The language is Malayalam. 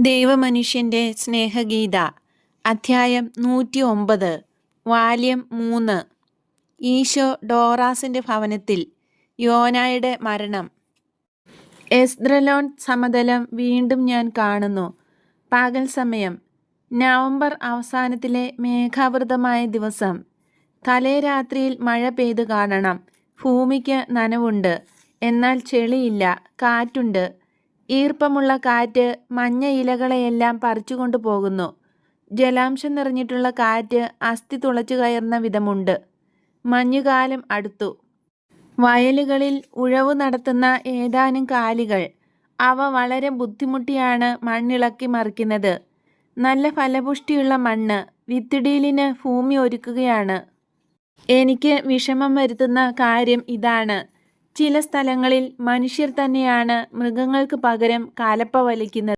ദൈവമനുഷ്യന്റെ സ്നേഹഗീത അധ്യായം നൂറ്റി ഒമ്പത് വാല്യം മൂന്ന്. ഈശോ ഡോറാസിന്റെ ഭവനത്തിൽ യോനായുടെ മരണം. എസ്ദ്രലോൺ സമതലം വീണ്ടും ഞാൻ കാണുന്നു. പകൽ സമയം നവംബർ അവസാനത്തിലെ മേഘാവൃതമായ ദിവസം. തലേ രാത്രിയിൽ മഴ പെയ്തു കാണണം. ഭൂമിക്ക് നനവുണ്ട്. എന്നാൽ ചെളിയില്ല കാറ്റുണ്ട്. ഈർപ്പമുള്ള കാറ്റ് മഞ്ഞ ഇലകളെയെല്ലാം പറിച്ചുകൊണ്ടു പോകുന്നു. ജലാംശം നിറഞ്ഞിട്ടുള്ള കാറ്റ് അസ്ഥി തുളച്ചു കയറുന്ന വിധമുണ്ട്. മഞ്ഞുകാലം അടുത്തു. വയലുകളിൽ ഉഴവു നടത്തുന്ന ഏതാനും കാലികൾ. അവ വളരെ ബുദ്ധിമുട്ടിയാണ് മണ്ണിളക്കി മറിക്കുന്നത്. നല്ല ഫലപുഷ്ടിയുള്ള മണ്ണ് വിത്തിടീലിന് ഭൂമി ഒരുക്കുകയാണ്. എനിക്ക് വിഷമം വരുത്തുന്ന കാര്യം ഇതാണ്. ചില സ്ഥലങ്ങളിൽ മനുഷ്യർ തന്നെയാണ് മൃഗങ്ങൾക്ക് പകരം കാലപ്പ വലിക്കുന്നത്.